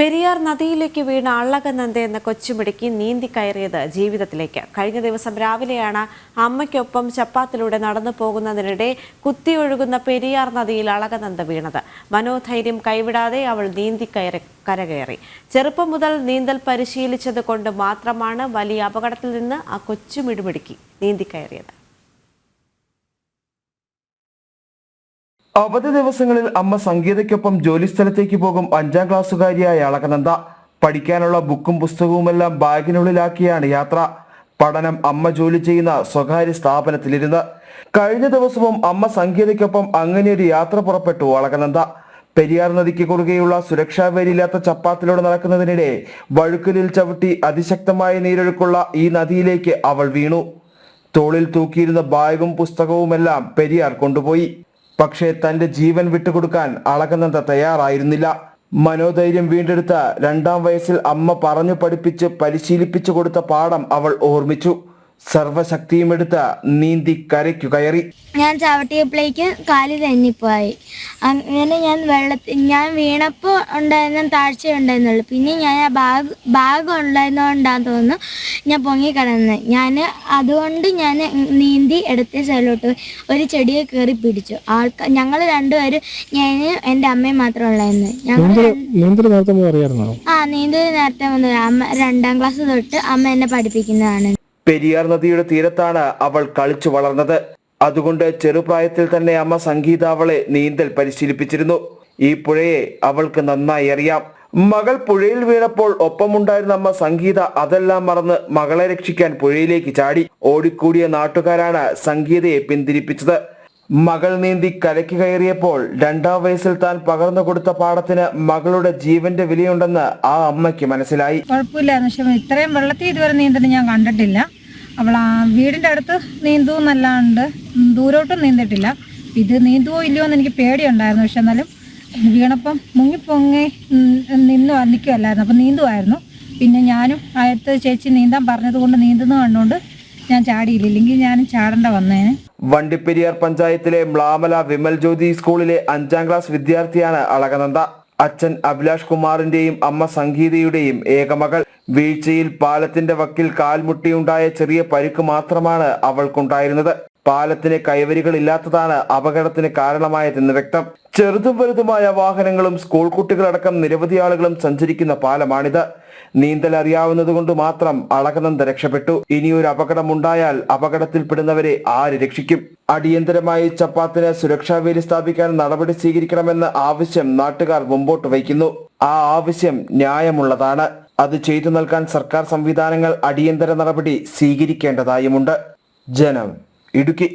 പെരിയാർ നദിയിലേക്ക് വീണ അള്ളകനന്ദ എന്ന കൊച്ചുമിടുക്കി നീന്തി കയറിയത് ജീവിതത്തിലേക്ക്. കഴിഞ്ഞ ദിവസം രാവിലെയാണ് അമ്മയ്ക്കൊപ്പം ചപ്പാത്തിലൂടെ നടന്നു പോകുന്നതിനിടെ കുത്തിയൊഴുകുന്ന പെരിയാർ നദിയിൽ അളകനന്ദ വീണത്. മനോധൈര്യം കൈവിടാതെ അവൾ നീന്തി കയറി കരകയറി. ചെറുപ്പം മുതൽ നീന്തൽ പരിശീലിച്ചത് കൊണ്ട് മാത്രമാണ് വലിയ അപകടത്തിൽ നിന്ന് ആ കൊച്ചുമിടുമിടുക്കി നീന്തി കയറിയത്. അവധി ദിവസങ്ങളിൽ അമ്മ സംഗീതയ്ക്കൊപ്പം ജോലിസ്ഥലത്തേക്ക് പോകും അഞ്ചാം ക്ലാസ്സുകാരിയായ അളകനന്ദ. പഠിക്കാനുള്ള ബുക്കും പുസ്തകവുമെല്ലാം ബാഗിനുള്ളിലാക്കിയാണ് യാത്ര. പഠനം അമ്മ ജോലി ചെയ്യുന്ന സ്വകാര്യ സ്ഥാപനത്തിലിരുന്ന്. കഴിഞ്ഞ ദിവസവും അമ്മ സംഗീതയ്ക്കൊപ്പം അങ്ങനെ ഒരു യാത്ര പുറപ്പെട്ടു അളകനന്ദ. പെരിയാർ നദിക്ക് കുറുകെയുള്ള സുരക്ഷാ വേലിയില്ലാത്ത ചപ്പാത്തിലൂടെ നടക്കുന്നതിനിടെ വഴുക്കലിൽ ചവിട്ടി അതിശക്തമായ നീരൊഴുക്കുള്ള ഈ നദിയിലേക്ക് അവൾ വീണു. തോളിൽ തൂക്കിയിരുന്ന ബാഗും പുസ്തകവുമെല്ലാം പെരിയാർ കൊണ്ടുപോയി. പക്ഷേ തന്റെ ജീവൻ വിട്ടുകൊടുക്കാൻ അളകനന്ദ തയ്യാറായിരുന്നില്ല. മനോധൈര്യം വീണ്ടെടുത്ത രണ്ടാം വയസ്സിൽ അമ്മ പറഞ്ഞു പഠിപ്പിച്ച് പരിശീലിപ്പിച്ചു കൊടുത്ത പാഠം അവൾ ഓർമ്മിച്ചു. സർവശക്തിയും എടുത്ത് നീന്തി കരയ്ക്കു കയറി. ഞാൻ ചവിട്ടിയപ്പോഴേക്ക് കാൽ തന്നിപ്പോയി അങ്ങനെ ഞാൻ വെള്ളത്തിൽ ഞാൻ വീണപ്പോൾ ഉണ്ടായിരുന്ന താഴ്ച ഉണ്ടായിരുന്നുള്ളൂ. പിന്നെ ഞാൻ ആ ബാഗ് ബാഗ് ഉണ്ടായിരുന്നതുകൊണ്ടാന്ന് തോന്നുന്നു ഞാൻ പൊങ്ങിക്കിടന്ന് ഞാൻ അതുകൊണ്ട് ഞാൻ നീന്തി എടുത്ത സ്ഥലോട്ട് പോയി ഒരു ചെടിയെ കയറി പിടിച്ചു. ആൾക്കാർ ഞങ്ങൾ രണ്ടുപേരും ഞാൻ എന്റെ അമ്മയും മാത്രം ഉള്ളായിരുന്നു. ഞങ്ങൾ ആ നീന്തൽ നേരത്തെ വന്നു അമ്മ രണ്ടാം ക്ലാസ് തൊട്ട് അമ്മ എന്നെ പഠിപ്പിക്കുന്നതാണ്. പെരിയാർ നദിയുടെ തീരത്താണ് അവൾ കളിച്ചു വളർന്നത്. അതുകൊണ്ട് ചെറുപ്രായത്തിൽ തന്നെ അമ്മ സംഗീത അവളെ നീന്തൽ പരിശീലിപ്പിച്ചിരുന്നു. ഈ പുഴയെ അവൾക്ക് നന്നായി അറിയാം. മകൾ പുഴയിൽ വീണപ്പോൾ ഒപ്പമുണ്ടായിരുന്ന അമ്മ സംഗീത അതെല്ലാം മറന്ന് മകളെ രക്ഷിക്കാൻ പുഴയിലേക്ക് ചാടി. ഓടിക്കൂടിയ നാട്ടുകാരാണ് സംഗീതയെ പിന്തിരിപ്പിച്ചത്. മകൾ നീന്തി കരയ്ക്ക് കയറിയപ്പോൾ രണ്ടാം വയസ്സിൽ താൻ പകർന്നു കൊടുത്ത പാടത്തിന് മകളുടെ ജീവന്റെ വിലയുണ്ടെന്ന് ആ അമ്മയ്ക്ക് മനസ്സിലായി. കുഴപ്പമില്ലായിരുന്നു പക്ഷെ ഇത്രയും വെള്ളത്തിൽ ഇതുവരെ നീന്തൽ ഞാൻ കണ്ടിട്ടില്ല. അവൾ ആ വീടിന്റെ അടുത്ത് നീന്തുമെന്നല്ലാണ്ട് ദൂരോട്ടും നീന്തിട്ടില്ല ഇത് നീന്തുവോ ഇല്ലയോ എന്ന് എനിക്ക് പേടിയുണ്ടായിരുന്നു. പക്ഷെ എന്നാലും വീണപ്പം മുങ്ങിപ്പൊങ്ങി പൊങ്ങി നിന്ന് നിൽക്കുമല്ലായിരുന്നു അപ്പം നീന്തുമായിരുന്നു പിന്നെ ഞാനും അടുത്ത് ചേച്ചി നീന്താൻ പറഞ്ഞത് കൊണ്ട് നീന്തുന്ന കണ്ടുകൊണ്ട് ഞാൻ ചാടിയില്ല. ഇല്ലെങ്കിൽ ഞാനും ചാടേണ്ട വന്നേനെ. വണ്ടിപ്പെരിയാർ പഞ്ചായത്തിലെ മ്ലാമല വിമൽ ജ്യോതി സ്കൂളിലെ അഞ്ചാം ക്ലാസ് വിദ്യാർത്ഥിയാണ് അളകനന്ദ. അച്ഛൻ അഭിലാഷ് കുമാറിന്റെയും അമ്മ സംഗീതയുടെയും ഏകമകൾ. വീഴ്ചയിൽ പാലത്തിന്റെ വക്കിൽ കാൽമുട്ടിയുണ്ടായ ചെറിയ പരിക്ക് മാത്രമാണ് അവൾക്കുണ്ടായിരുന്നത്. പാലത്തിന് കൈവരികൾ ഇല്ലാത്തതാണ് അപകടത്തിന് കാരണമായതെന്ന് വ്യക്തം. ചെറുതും വലുതുമായ വാഹനങ്ങളും സ്കൂൾ കുട്ടികളടക്കം നിരവധി ആളുകളും സഞ്ചരിക്കുന്ന പാലമാണിത്. നീന്തൽ അറിയാവുന്നതുകൊണ്ട് മാത്രം അളകനന്ദ രക്ഷപ്പെട്ടു. ഇനിയൊരു അപകടമുണ്ടായാൽ അപകടത്തിൽപ്പെടുന്നവരെ ആര് രക്ഷിക്കും? അടിയന്തരമായി ചപ്പാത്തിന് സുരക്ഷാ വേലി സ്ഥാപിക്കാൻ നടപടി സ്വീകരിക്കണമെന്ന ആവശ്യം നാട്ടുകാർ മുമ്പോട്ട് വയ്ക്കുന്നു. ആ ആവശ്യം ന്യായമുള്ളതാണ്. അത് ചെയ്തു നൽകാൻ സർക്കാർ സംവിധാനങ്ങൾ അടിയന്തര നടപടി സ്വീകരിക്കേണ്ടതായുമുണ്ട്. ജനം ഇടുക്കി